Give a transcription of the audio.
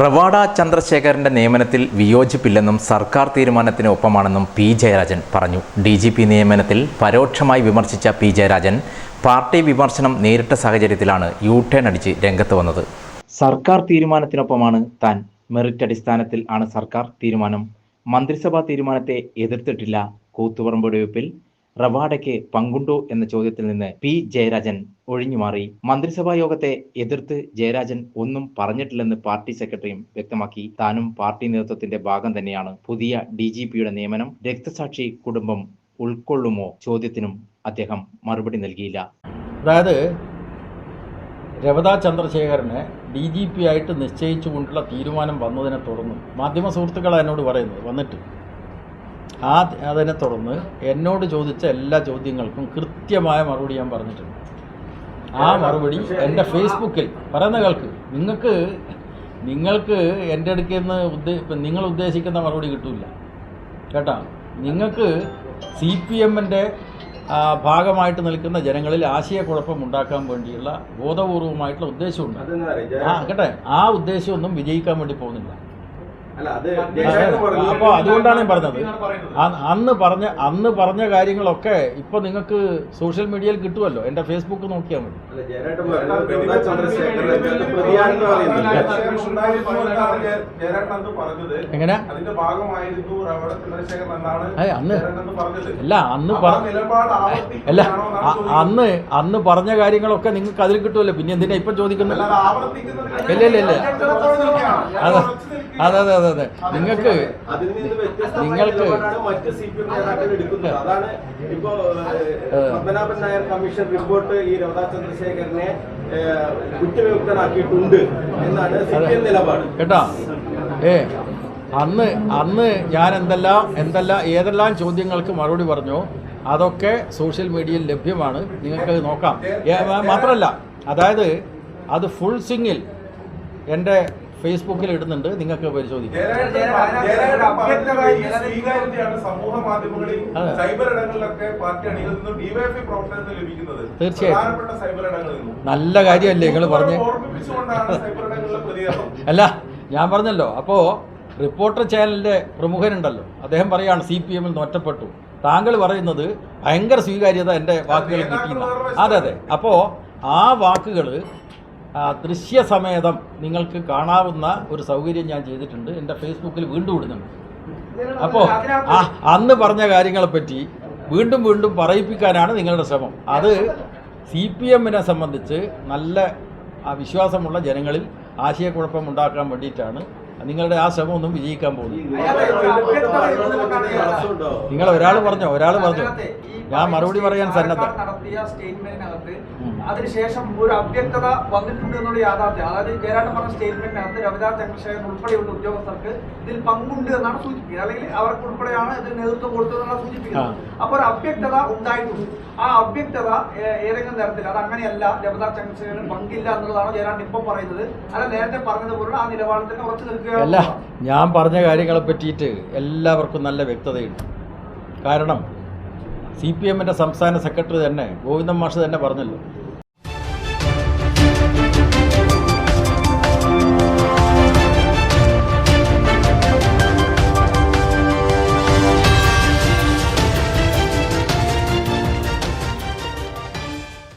റവാഡ ചന്ദ്രശേഖരന്റെ നിയമനത്തിൽ വിയോജിപ്പില്ലെന്നും സർക്കാർ തീരുമാനത്തിന് ഒപ്പമാണെന്നും പി ജയരാജൻ പറഞ്ഞു. ഡി ജി പി നിയമനത്തിൽ പരോക്ഷമായി വിമർശിച്ച പി ജയരാജൻ പാർട്ടി വിമർശനം നേരിട്ട സാഹചര്യത്തിലാണ് യു ടേൺ അടിച്ച് രംഗത്ത് വന്നത്. സർക്കാർ തീരുമാനത്തിനൊപ്പമാണ് താൻ മെറിറ്റ് അടിസ്ഥാനത്തിൽ ആണ് സർക്കാർ തീരുമാനം. മന്ത്രിസഭാ തീരുമാനത്തെ എതിർത്തിട്ടില്ല കൂത്തുപറമ്പ് വെടിവെപ്പിൽ റവാഡയ്ക്ക് പങ്കുണ്ടോ എന്ന ചോദ്യത്തിൽ നിന്ന് പി. ജയരാജൻ ഒഴിഞ്ഞുമാറി മന്ത്രിസഭാ യോഗത്തെ എതിർത്ത് ജയരാജൻ ഒന്നും പറഞ്ഞിട്ടില്ലെന്ന് പാർട്ടി സെക്രട്ടറിയും വ്യക്തമാക്കി. താനും പാർട്ടി നേതൃത്വത്തിന്റെ ഭാഗം തന്നെയാണ്. പുതിയ ഡി നിയമനം രക്തസാക്ഷി കുടുംബം ഉൾക്കൊള്ളുമോ ചോദ്യത്തിനും അദ്ദേഹം മറുപടി നൽകിയില്ല. അതായത് രവതാ ചന്ദ്രശേഖരനെ ഡി ജി പി ആയിട്ട് നിശ്ചയിച്ചുകൊണ്ടുള്ള തീരുമാനം വന്നതിനെ തുടർന്ന് മാധ്യമ സുഹൃത്തുക്കളാണ് എന്നോട് പറയുന്നത് വന്നിട്ട്. ആ അതിനെ തുടർന്ന് എന്നോട് ചോദിച്ച എല്ലാ ചോദ്യങ്ങൾക്കും കൃത്യമായ മറുപടി ഞാൻ പറഞ്ഞിട്ടുണ്ട്. ആ മറുപടി എന്റെ ഫേസ്ബുക്കിൽ. പറയുന്ന കേൾക്ക്. നിങ്ങൾക്ക് നിങ്ങൾക്ക് എന്റെ അടുക്കൽ നിന്ന് ഉദ്ദേ നിങ്ങൾ ഉദ്ദേശിക്കുന്ന മറുപടി കിട്ടില്ല കേട്ടോ? നിങ്ങൾക്ക് സി പി എമ്മിന്റെ ഭാഗമായിട്ട് നിൽക്കുന്ന ജനങ്ങളിൽ ആശയക്കുഴപ്പം ഉണ്ടാക്കാൻ വേണ്ടിയുള്ള ബോധപൂർവമായിട്ടുള്ള ഉദ്ദേശമുണ്ട്. ആ കേട്ടെ? ആ ഉദ്ദേശമൊന്നും വിജയിക്കാൻ വേണ്ടി പോകുന്നില്ല. അപ്പോൾ അതുകൊണ്ടാണ് ഞാൻ പറഞ്ഞത്. അന്ന് പറഞ്ഞ അന്ന് പറഞ്ഞ കാര്യങ്ങളൊക്കെ ഇപ്പൊ നിങ്ങൾക്ക് സോഷ്യൽ മീഡിയയിൽ കിട്ടുമല്ലോ എന്റെ ഫേസ്ബുക്ക് നോക്കിയാൽ മതി. എങ്ങനെ? ഭാഗമായിരുന്നു റവട ചന്ദ്രശേഖരൻ എന്നാണ് അതെ, അന്ന് പറഞ്ഞത്. അല്ല അന്ന് അപ്പൊ അല്ല. അന്ന് അന്ന് പറഞ്ഞ കാര്യങ്ങളൊക്കെ നിങ്ങൾക്ക് അതിൽ കിട്ടുമല്ലോ. പിന്നെ എന്തിനാ ഇപ്പൊ ചോദിക്കുന്നത്? ഇല്ല, ഇല്ല, ഇല്ല. അതെ അതെ അതെ. അതെ അതെ. നിങ്ങൾക്ക് നിങ്ങൾക്ക് മറ്റ് സി പി എം നേതാക്കൾ എടുക്കുന്നത്. അതാണ് ഇപ്പോ പത്മനാഭൻ നായർ കമ്മീഷൻ റിപ്പോർട്ട് ഈ രഘുനാഥ് ചന്ദ്രശേഖരനെ കുറ്റവിമുക്തനാക്കിയിട്ടുണ്ട് എന്നാണ് സി പി എം നിലപാട്. കേട്ടോ? ഏ അന്ന് അന്ന് ഞാൻ എന്തെല്ലാം എന്തെല്ലാം ഏതെല്ലാം ചോദ്യങ്ങൾക്ക് മറുപടി പറഞ്ഞു അതൊക്കെ സോഷ്യൽ മീഡിയയിൽ ലഭ്യമാണ്. നിങ്ങൾക്ക് നോക്കാം. മാത്രമല്ല അതായത് അത് ഫുൾ സിങ്ങിൽ എന്റെ ഫേസ്ബുക്കിൽ ഇടുന്നുണ്ട് നിങ്ങൾക്ക് പരിശോധിക്കാം. തീർച്ചയായും. സൈബർ ഇടങ്ങളിൽ നിന്നും. നല്ല കാര്യമല്ലേ നിങ്ങൾ പറഞ്ഞ്? അല്ല ഞാൻ പറഞ്ഞല്ലോ അപ്പോ റിപ്പോർട്ടർ ചാനലിന്റെ പ്രമുഖനുണ്ടല്ലോ അദ്ദേഹം പറയാണ് സി പി എമ്മിൽ നിന്ന് ഒറ്റപ്പെട്ടു. താങ്കൾ പറയുന്നത് ഭയങ്കര സ്വീകാര്യത എന്റെ വാക്കുകൾ കിട്ടിയില്ല. അതെ അതെ. അപ്പോൾ ആ വാക്കുകൾ ദൃശ്യസമേതം നിങ്ങൾക്ക് കാണാവുന്ന ഒരു സൗകര്യം ഞാൻ ചെയ്തിട്ടുണ്ട്. എന്റെ ഫേസ്ബുക്കിൽ വീണ്ടും ഇടുന്നുണ്ട്. അപ്പോൾ ആ അന്ന് പറഞ്ഞ കാര്യങ്ങളെപ്പറ്റി വീണ്ടും വീണ്ടും പറയിപ്പിക്കാനാണ് നിങ്ങളുടെ ശ്രമം. അത് സി പി എമ്മിനെ സംബന്ധിച്ച് നല്ല ആ വിശ്വാസമുള്ള ജനങ്ങളിൽ ആശയക്കുഴപ്പം ഉണ്ടാക്കാൻ വേണ്ടിയിട്ടാണ് നിങ്ങളുടെ ആ ശ്രമം ഒന്നും വിജയിക്കാൻ പോകുന്നു നിങ്ങൾ ഒരാൾ പറഞ്ഞോ? ഒരാൾ പറഞ്ഞോ? ഞാൻ മറുപടി പറയാൻ സന്നദ്ധ. നടത്തിയ സ്റ്റേറ്റ്മെന്റിനകത്ത്. അതിനുശേഷം ഒരു അവ്യക്തത വന്നിട്ടുണ്ട് എന്നുള്ള യാഥാർത്ഥ്യം. അതായത് ജയരാജൻ പറഞ്ഞ സ്റ്റേറ്റ്മെന്റിനകത്ത് രവിദാസ് ചന്ദ്രശേഖരൻ ഉൾപ്പെടെയുള്ള ഉദ്യോഗസ്ഥർക്ക് ഇതിൽ പങ്കുണ്ട് എന്നാണ് സൂചിപ്പിക്കുന്നത്. അല്ലെങ്കിൽ അവർക്ക് ഉൾപ്പെടെയാണ് ഇതിന് നേതൃത്വം കൊടുത്തതെന്നാണ് സൂചിപ്പിക്കുന്നത്. അപ്പോൾ ഒരു അവ്യക്തത ഉണ്ടായിട്ടുണ്ട്. ആ അവ്യക്തത ഏതെങ്കിലും തരത്തിൽ അത് അങ്ങനെയല്ല രവിദാസ് ചന്ദ്രശേഖരൻ പങ്കില്ല എന്നുള്ളതാണ് ജയരാജൻ ഇപ്പം പറയുന്നത്. അല്ല നേരത്തെ പറഞ്ഞതുപോലുള്ള ആ നിലപാടിൽ തന്നെ ഉറച്ചു അല്ല നിൽക്കുകയാണ് ഞാൻ പറഞ്ഞ കാര്യങ്ങളെ പറ്റിയിട്ട് എല്ലാവർക്കും നല്ല വ്യക്തതയുണ്ട്. കാരണം സി പി എമ്മിന്റെ സംസ്ഥാന സെക്രട്ടറി തന്നെ ഗോവിന്ദൻ മാഷ് തന്നെ പറഞ്ഞല്ലോ